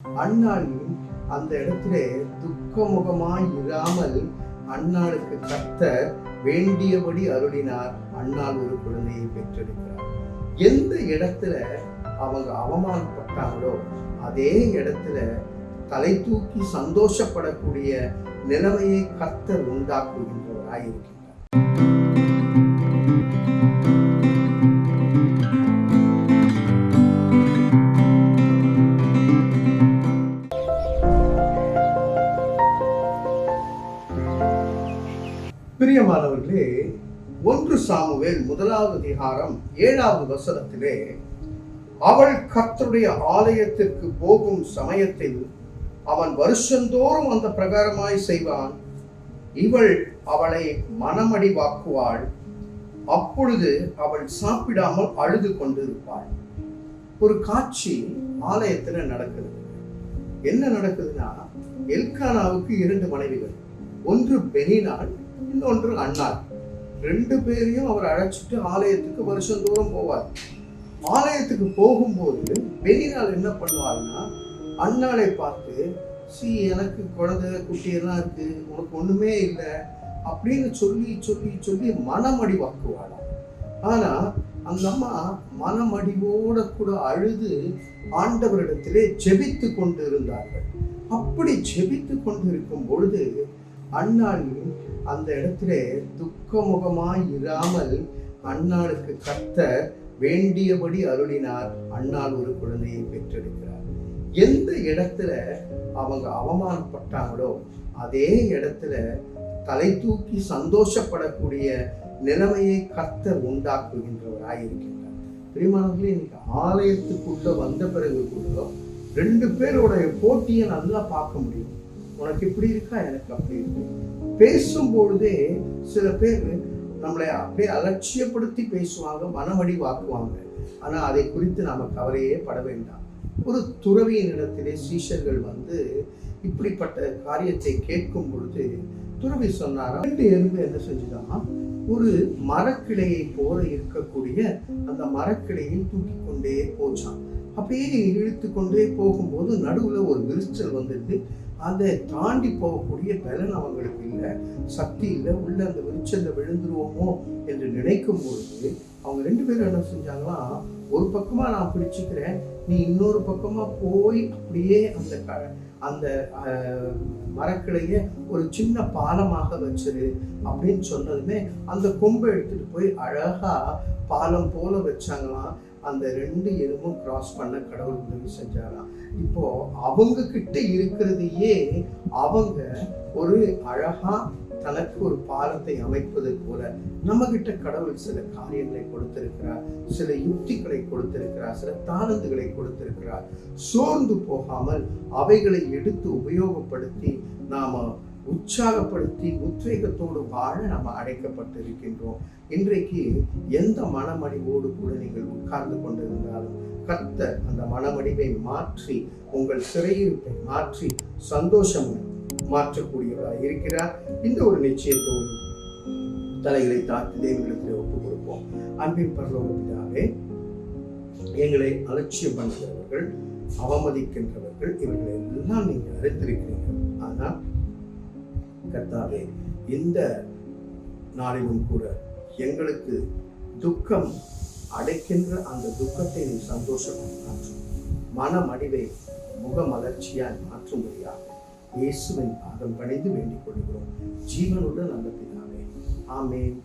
அண்ணான் அந்த இடத்திலே துக்கமுகமாய் இராமல் அண்ணாளுக்கு கத்த வேண்டியபடி அருளினார். அண்ணாள் ஒரு குழந்தையை பெற்றெடுக்கிறார் எந்த இடத்துல அவங்க அவமானப்பட்டாங்களோ அதே இடத்துல தலை தூக்கி சந்தோஷப்படக்கூடிய நிலைமையை கத்தர் உண்டாக்குகின்றவராயிருக்கிறார் பிரியமானவர்களே ஒன்று சாமுவேல் முதலாவது அதிகாரம் ஏழாவது வசனத்திலே அவள் கர்த்தருடைய ஆலயத்திற்கு போகும் சமயத்தில் அவன் வருஷந்தோறும் அந்த பிரகாரமாய் செய்வான். இவள் அவளை மனமடிவாக்குவாள் அப்பொழுது அவள் சாப்பிடாமல் அழுது கொண்டிருப்பாள். ஒரு காட்சி ஆலயத்துல நடக்குது என்ன நடக்குதுன்னா எல்கானாவுக்கு இரண்டு மனைவிகள். ஒன்று பெனினால் இன்னொன்று அண்ணா ரெண்டு பேரையும் அவர் அழைச்சிட்டு ஆலயத்துக்கு வருஷந்தோறும் போவார். ஆலயத்துக்கு போகும்போது பெனினால் என்ன பண்ணுவாருன்னா அண்ணாளை பார்த்து சி எனக்கு குழந்தை குட்டியெல்லாம் இருக்கு உனக்கு ஒண்ணுமே இல்லை அப்படின்னு சொல்லி சொல்லி சொல்லி மனமடி வாக்குவாளாம் ஆனா அந்த அம்மா மனமடிவோட கூட அழுது ஆண்டவரிடத்திலே ஜெபித்து கொண்டு இருந்தார்கள் அப்படி ஜெபித்து கொண்டு இருக்கும் பொழுது அண்ணாளின் அந்த இடத்திலே துக்கமுகமாய் இராமல் அண்ணாளுக்கு கத்த வேண்டியபடி அருளினார். அண்ணாள் ஒரு குழந்தையை பெற்றெடுக்கிறார். எந்த இடத்துல அவங்க அவமானப்பட்டாங்களோ அதே இடத்துல தலை தூக்கி சந்தோஷப்படக்கூடிய நிலைமையை கர்த்தர் உண்டாக்குகின்றவராயிருக்கின்றார் பிரியமானவர்களே இன்னைக்கு ஆலயத்துக்குள்ள வந்த பிறகு கூட ரெண்டு பேருடைய போட்டியை நல்லா பார்க்க முடியும். உனக்கு இப்படி இருக்கா? எனக்கு அப்படி இருக்கு. பேசும்பொழுதே சில பேர் நம்மளை அப்படியே அலட்சியப்படுத்தி பேசுவாங்க மனமடி வாக்குவாங்க. ஆனால் அதை குறித்து நாம் கவலையே பட வேண்டாம். ஒரு துறவியின் இடத்திலே சீஷர்கள் வந்து இப்படிப்பட்ட காரியத்தை கேட்கும் பொழுது துறவி சொன்னாரா ரெண்டு எறும்பு என்ன செஞ்சுதான் ஒரு மரக்கிளையை போல இருக்கக்கூடிய அந்த மரக்கிளையை தூக்கி கொண்டே போச்சான் அப்படியே இழுத்து கொண்டே போகும்போது நடுவில் ஒரு விரிச்சல் வந்துட்டு அதை தாண்டி போகக்கூடிய பலன் அவங்களுக்கு இல்லை. சக்தி இல்லை. உள்ள அந்த விரிச்சலில் விழுந்துருவோமோ என்று நினைக்கும் பொழுது அவங்க ரெண்டு பேரும் என்ன செஞ்சாங்களாம் ஒரு பக்கமாக நான் பிடிச்சிக்கிறேன் நீ இன்னொரு பக்கமாக போய் அப்படியே அந்த க- அந்த அஹ், மரக்கிளைய ஒரு சின்ன பாலமாக வச்சிரு அப்படின்னு சொன்னதுமே அந்த கொம்பை எடுத்துட்டு போய் அழகா பாலம் போல வச்சாங்களாம். அந்த ரெண்டு எலும்பும் கிராஸ் பண்ண கடவுள் உதவி செஞ்சாராம் இப்போ அவங்க கிட்ட இருக்கிறதையே அவங்க ஒரு அழகா தனக்கு ஒரு பாலத்தை அமைப்பது போல நம்ம கிட்ட கடவுள் சில காரியங்களை கொடுத்திருக்கிறார் சில யுக்திகளை கொடுத்திருக்கிறார் சில தாளந்துகளை கொடுத்திருக்கிறார். சோர்ந்து போகாமல் அவைகளை எடுத்து உபயோகப்படுத்தி நாம உற்சாகப்படுத்தி உத்வேகத்தோடு வாழ நம்ம அழைக்கப்பட்டிருக்கின்றோம். இன்றைக்கு எந்த மனமடிவோடு கூட நீங்கள் உட்கார்ந்து கொண்டிருந்தாலும் கர்த்தர் அந்த மனமடிவை மாற்றி உங்கள் சிறையிருப்பை மாற்றி சந்தோஷம் மாற்றக்கூடியவராக இருக்கிறார். இந்த ஒரு நிச்சயத்தோடு தலைகளை தாழ்த்தி தேவனிடத்தில் ஒப்பு கொடுப்போம் அன்பின் பரலோக எங்களை அலட்சியம் பண்ணுகிறவர்கள் அவமதிக்கின்றவர்கள் இவர்களை எல்லாம் நீங்கள் அறிந்திருக்கிறீர்கள். ஆனால் கத்தாவே இந்த நாளிலும் கூட எங்களுக்கு துக்கம் அடைக்கின்ற அந்த துக்கத்தை நீ சந்தோஷமாக மாற்றும். மனமடிவை முகமலர்ச்சியாய் மாற்றும்படியாக இயேசுவின் பாதம் பணிந்து வேண்டிக் கொள்கிறோம். ஜீவனுடன் நல்ல பிதாவே ஆமேன்.